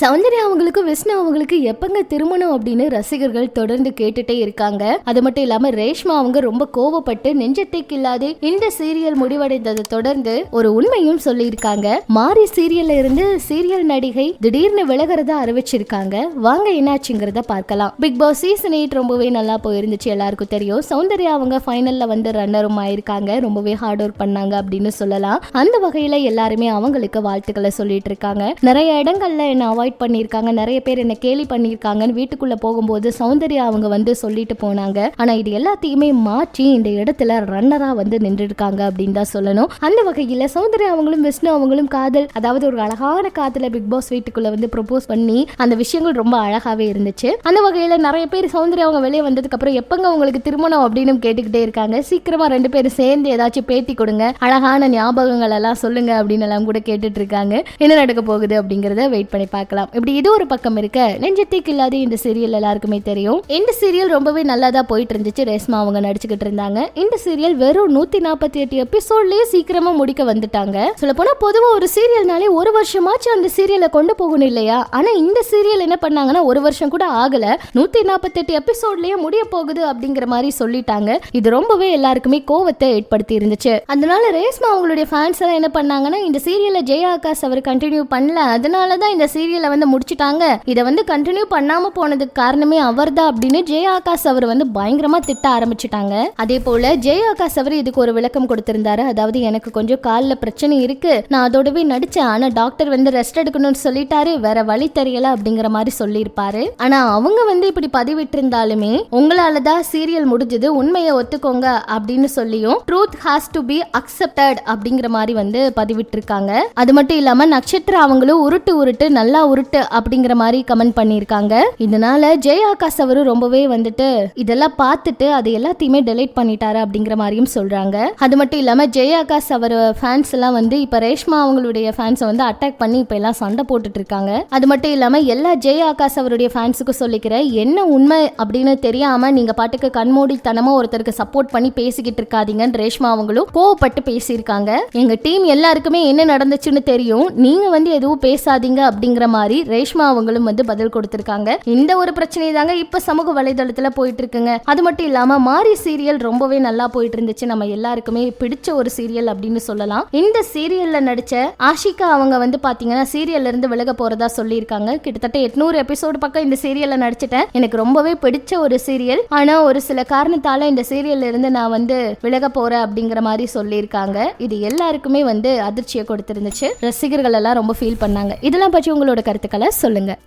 சௌந்தர்யா அவங்களுக்கு விஷ்ணு அவங்களுக்கு எப்பங்க திருமணம் அப்படின்னு ரசிகர்கள் தொடர்ந்து கேட்டுட்டே இருக்காங்க. அது மட்டும் இல்லாம ரேஷ்மா அவங்க ரொம்ப கோவப்பட்டு நெஞ்சத்தை இல்லாதே இந்த சீரியல் முடிவடைந்ததை தொடர்ந்து ஒரு உண்மையும் சொல்லியிருக்காங்க. மாறி சீரியல்ல இருந்து சீரியல் நடிகை திடீர்னு விலகிறதா அறிவிச்சிருக்காங்க. வாங்க என்னாச்சுங்கிறத பார்க்கலாம். பிக் பாஸ் சீசன் எயிட் ரொம்பவே நல்லா போயிருந்துச்சு எல்லாருக்கும் தெரியும். சௌந்தர்யா அவங்க ஃபைனல்ல வந்து ரன்னரும் ஆயிருக்காங்க. ரொம்பவே ஹார்ட் ஒர்க் பண்ணாங்க அப்படின்னு சொல்லலாம். அந்த வகையில எல்லாருமே அவங்களுக்கு வாழ்த்துக்களை சொல்லிட்டு இருக்காங்க. நிறைய இடங்கள்ல என்ன அவாய்ட் பண்ணியிருக்காங்க. நிறைய பேர் என்னை கேலி பண்ணியிருக்காங்கன்னு வீட்டுக்குள்ளே போகும்போது சௌந்தர்யா அவங்க வந்து சொல்லிட்டு போனாங்க. ஆனால் இது எல்லாத்தையுமே மாற்றி இந்த இடத்துல ரன்னராக வந்து நின்றுருக்காங்க அப்படின்னு தான் சொல்லணும். அந்த வகையில் சௌந்தர்யா அவங்களும் விஷ்ணு அவங்களும் காதல் அதாவது ஒரு அழகான காதல பிக் பாஸ் வீட்டுக்குள்ளே வந்து ப்ரொபோஸ் பண்ணி அந்த விஷயங்கள் ரொம்ப அழகாகவே இருந்துச்சு. அந்த வகையில் நிறைய பேர் சௌந்தர்யா அவங்க வெளியே வந்ததுக்கப்புறம் எப்போங்க அவங்களுக்கு திருமணம் அப்படின்னு கேட்டுக்கிட்டே இருக்காங்க. சீக்கிரமாக ரெண்டு பேரும் சேர்ந்து ஏதாச்சும் பேட்டி கொடுங்க அழகான ஞாபகங்கள் எல்லாம் சொல்லுங்க அப்படின்னு எல்லாம் கூட கேட்டுட்டு இருக்காங்க. என்ன நடக்க போகுது அப்படிங்கிறத வெயிட் பண்ணி பார்க்கலாம். இப்படி இது ஒரு பக்கம் இருக்க நெஞ்சத்துக்கு இல்லாத இந்த சீரியல் எல்லாருக்குமே தெரியும். இந்த சீரியல் ரொம்பவே நல்லா தான் போயிட்டு இருந்துச்சு ரேஸ்மா அவங்க நடிச்சுக்கிட்டு இருந்தாங்க. இந்த சீரியல் வெறும் நூத்தி நாற்பத்தி எட்டு எபிசோட்லயே சீக்கிரமா முடிக்க வந்துட்டாங்க. சொல்ல போனா பொதுவா ஒரு சீரியல்னாலே ஒரு வருஷமாச்சும் அந்த சீரியலை கொண்டு போகணும் இல்லையா? ஆனா இந்த சீரியல் என்ன பண்ணாங்கன்னா ஒரு வருஷம் கூட ஆகல. நூத்தி நாற்பத்தி எட்டு எபிசோட்லயே முடிய போகுது அப்படிங்கிற மாதிரி சொல்லிட்டாங்க. இது ரொம்பவே எல்லாருக்குமே கோவத்தை ஏற்படுத்தி இருந்துச்சு அதனால ரேஸ்மா அவங்களுடைய ஃபேன்ஸ் எல்லாம் என்ன பண்ணாங்கன்னா இந்த சீரியலை ஜெயா ஆகாஷ் அவர் கண்டினியூ பண்ணல. அதனாலதான் இந்த சீரியல் சீரியலை வந்து முடிச்சிட்டாங்க. இதை வந்து கண்டினியூ பண்ணாம போனதுக்கு காரணமே அவர்தான் அப்படின்னு ஜெய ஆகாஷ் அவர் வந்து பயங்கரமா திட்ட ஆரம்பிச்சிட்டாங்க. அதே போல ஜெய ஆகாஷ் அவர் இதுக்கு ஒரு விளக்கம் கொடுத்திருந்தாரு. அதாவது எனக்கு கொஞ்சம் காலில் பிரச்சனை இருக்கு. நான் அதோடவே நடிச்சேன். ஆனா டாக்டர் வந்து ரெஸ்ட் எடுக்கணும்னு சொல்லிட்டாரு. வேற வழி தெரியல அப்படிங்கிற மாதிரி சொல்லியிருப்பாரு. ஆனா அவங்க வந்து இப்படி பதிவிட்டு இருந்தாலுமே உங்களால தான் சீரியல் முடிஞ்சது உண்மையை ஒத்துக்கோங்க அப்படின்னு சொல்லியும் truth has to be accepted அப்படிங்கிற மாதிரி வந்து பதிவிட்டு இருக்காங்க அது மட்டும் இல்லாம நட்சத்திரம் அவங்களும் உருட்டு உருட்டு நல்லா உருட்டு அப்படிங்கிற மாதிரி கமெண்ட் பண்ணியிருக்காங்க. இதனால ஜெய் ஆகாஷ் அவரு ரொம்பவே வந்துட்டு இதெல்லாம் பார்த்துட்டு அது எல்லாத்தையுமே டெலிட் பண்ணிட்டாரு அப்படிங்கிற மாதிரியும் சொல்றாங்க. அது மட்டும் இல்லாம ஜெய் ஆகாஷ் அவர் ஃபேன்ஸ் எல்லாம் வந்து இப்ப ரேஷ்மா அவங்களுடைய ஃபேன்ஸை வந்து அட்டாக் பண்ணி இப்ப எல்லாம் சண்டை போட்டுட்டு இருக்காங்க. அது மட்டும் இல்லாம எல்லா ஜெய் ஆகாஷ் அவருடைய ஃபேன்ஸுக்கு சொல்லிக்கிற என்ன உண்மை? அப்படின்னு தெரியாம நீங்க பாட்டுக்கு கண்மூடித்தனமா ஒருத்தருக்கு சப்போர்ட் பண்ணி பேசிக்கிட்டு இருக்காதீங்கன்னு ரேஷ்மா அவங்களும் கோவப்பட்டு பேசியிருக்காங்க. எங்க டீம் எல்லாருக்குமே என்ன நடந்துச்சுன்னு தெரியும். நீங்க வந்து எதுவும் பேசாதீங்க அப்படிங்கிற மாதிரி ரேஷ்மா அவங்களும் வந்து பதில் கொடுத்திருக்காங்க. இந்த ஒரு பிரச்சனை தாங்க இப்ப சமூக வலைதளத்துல போயிட்டு இருக்குங்க அது மட்டும் இல்லாம மாரி சீரியல் ரொம்பவே நல்லா போயிட்டு இருந்துச்சு நம்ம எல்லாருக்குமே பிடிச்ச ஒரு சீரியல் அப்படின்னு சொல்லலாம். இந்த சீரியல்ல நடிச்ச ஆஷிகா அவங்க வந்து பாத்தீங்கன்னா சீரியல்ல இருந்து விலக போறதா சொல்லியிருக்காங்க. கிட்டத்தட்ட எட்நூறு எபிசோடு பக்கம் இந்த சீரியல்ல நடிச்சிட்டேன். எனக்கு ரொம்பவே பிடிச்ச ஒரு சீரியல். ஆனா ஒரு சில காரணத்தால இந்த சீரியல்ல இருந்து நான் வந்து விலக போறேன் அப்படிங்கிற மாதிரி சொல்லியிருக்காங்க. இது எல்லாருக்குமே வந்து அதிர்ச்சியை கொடுத்திருந்துச்சு. ரசிகர்கள் எல்லாம் ரொம்ப ஃபீல் பண்ணாங்க. இதெல்லாம் பற்றி உங்களோட கருத்துக்களை சொல்லுங்க.